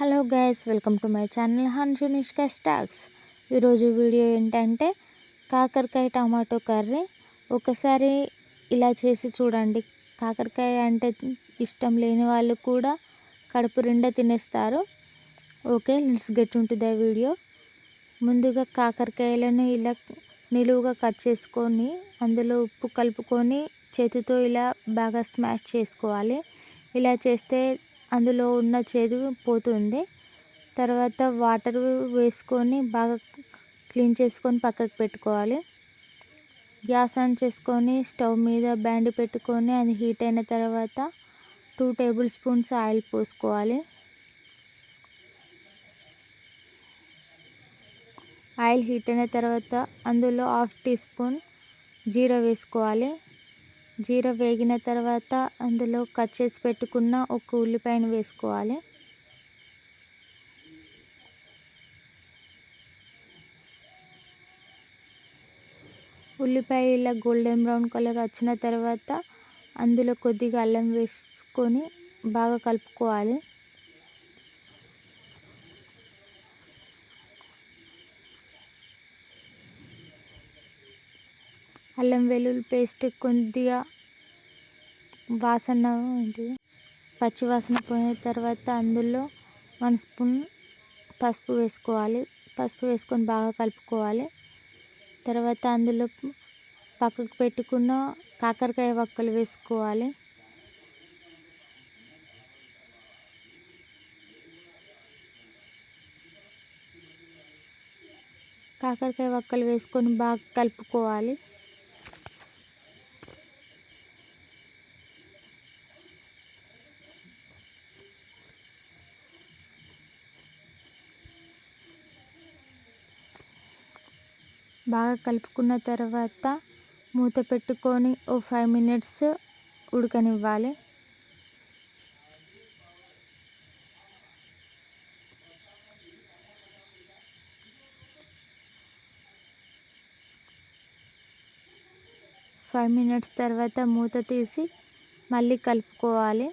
Hello guys welcome to my channel హన్షునిష్క స్టాక్స్. ఈరోజు video ఏంటంటే కాకరకాయ టమాటో కర్రీ. ఒకసారి ఇలా చేసి చూడండి. కాకరకాయ అంటే ఇష్టం లేని వాళ్ళు కూడా కడుపు నిండా తినేస్తారు. ఓకే లెట్స్ గెట్ ఉంటుంది ద వీడియో. ముందుగా కాకరకాయలను ఇలా నిలువుగా కట్ చేసుకొని అందులో ఉప్పు కలుపుకొని చేతితో ఇలా బాగా స్మాష్ చేసుకోవాలి. ఇలా చేస్తే అందులో ఉన్న చేదు పోతుంది. తర్వాత వాటర్ వేసుకొని బాగా క్లీన్ చేసుకొని పక్కకు పెట్టుకోవాలి. గ్యాస్ ఆన్ చేసుకొని స్టవ్ మీద బ్యాండ్ పెట్టుకొని అది హీట్ అయిన తర్వాత టూ టేబుల్ స్పూన్స్ ఆయిల్ పోసుకోవాలి. ఆయిల్ హీట్ అయిన తర్వాత అందులో హాఫ్ టీ స్పూన్ జీరా వేసుకోవాలి. జీర వేగిన తర్వాత అందులో కట్ చేసి పెట్టుకున్న ఒక ఉల్లిపాయను వేసుకోవాలి. ఉల్లిపాయ ఇలా గోల్డెన్ బ్రౌన్ కలర్ వచ్చిన తర్వాత అందులో కొద్దిగా అల్లం వేసుకొని బాగా కలుపుకోవాలి. అల్లం వెల్లుల్లి పేస్ట్ కొద్దిగా వాసన ఏంటి? పచ్చి వాసన పోయిన తర్వాత అందులో వన్ స్పూన్ పసుపు వేసుకోవాలి. పసుపు వేసుకొని బాగా కలుపుకోవాలి. తర్వాత అందులో పక్కకు పెట్టుకున్న కాకరకాయ వక్కలు వేసుకోవాలి. కాకరకాయ వక్కలు వేసుకొని బాగా కలుపుకోవాలి. బాగా కలుపుకున్న తర్వాత మూత పెట్టుకొని ఓ ఫైవ్ మినిట్స్ ఉడకనివ్వాలి. ఫైవ్ మినిట్స్ తర్వాత మూత తీసి మళ్ళీ కలుపుకోవాలి.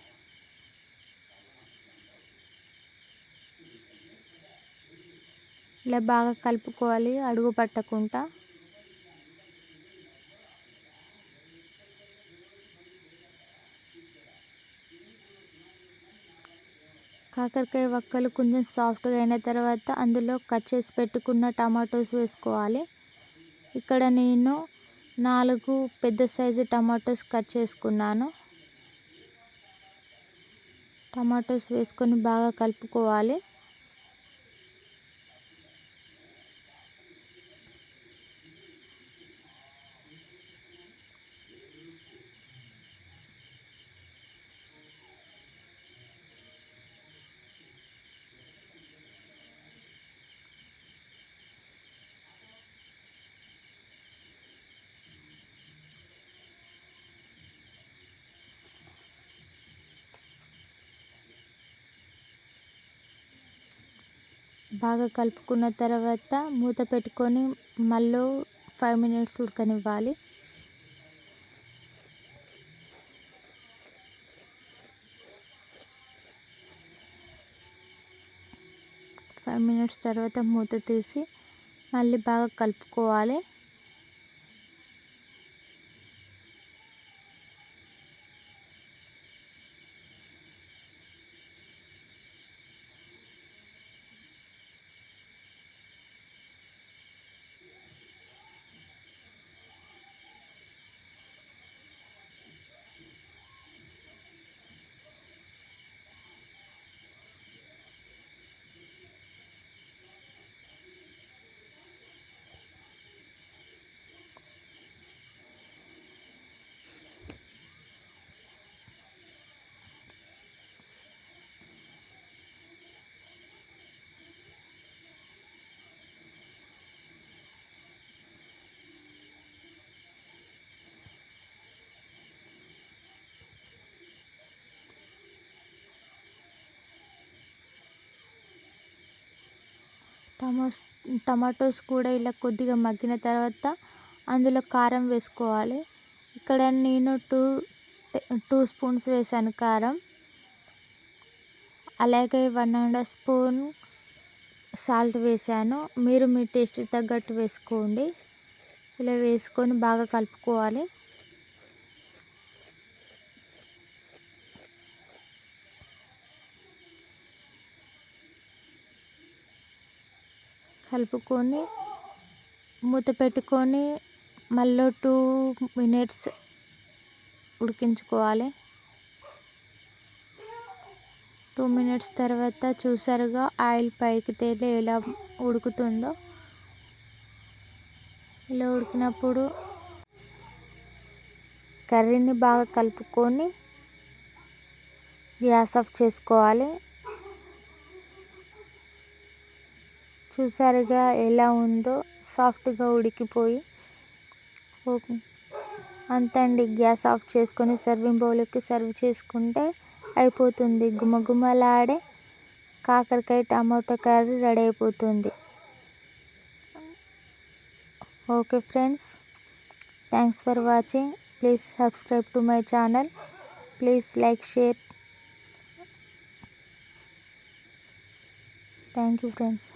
ఇలా బాగా కలుపుకోవాలి అడుగు పట్టకుండా. కాకరకాయ వక్కలు కొంచెం సాఫ్ట్గా అయిన తర్వాత అందులో కట్ చేసి పెట్టుకున్న టమాటోస్ వేసుకోవాలి. ఇక్కడ నేను నాలుగు పెద్ద సైజు టమాటోస్ కట్ చేసుకున్నాను. టమాటోస్ వేసుకొని బాగా కలుపుకోవాలి. బాగా కలుపుకున్న తర్వాత మూత పెట్టుకొని మళ్ళీ ఫైవ్ మినిట్స్ ఉడకనివ్వాలి. ఫైవ్ మినిట్స్ తర్వాత మూత తీసి మళ్ళీ బాగా కలుపుకోవాలి. టమోస్ టమాటోస్ కూడా ఇలా కొద్దిగా మగ్గిన తర్వాత అందులో కారం వేసుకోవాలి. ఇక్కడ నేను టూ టూ స్పూన్స్ వేసాను కారం. అలాగే one and half spoon salt వేసాను. మీరు మీ టేస్ట్ తగ్గట్టు వేసుకోండి. ఇలా వేసుకొని బాగా కలుపుకోవాలి. కలుపుకొని మూత పెట్టుకొని మళ్ళీ టూ మినిట్స్ ఉడికించుకోవాలి. టూ మినిట్స్ తర్వాత చూసారుగా ఆయిల్ పైకి తేలి ఎలా ఉడుకుతుందో. ఇలా ఉడికినప్పుడు కర్రీని బాగా కలుపుకొని గ్యాస్ ఆఫ్ చేసుకోవాలి. చూసారుగా ఎలా ఉందో. సాఫ్ట్గా ఉడికిపోయి అంతే అండి గ్యాస్ ఆఫ్ చేసుకొని సర్వింగ్ బౌల్కి సర్వ్ చేసుకుంటే అయిపోతుంది. గుమగుమలాడే కాకరకాయ టమాటో కర్రీ రెడీ అయిపోతుంది. Okay friends thanks for watching. Please subscribe to my channel. Please like share. Thank you friends.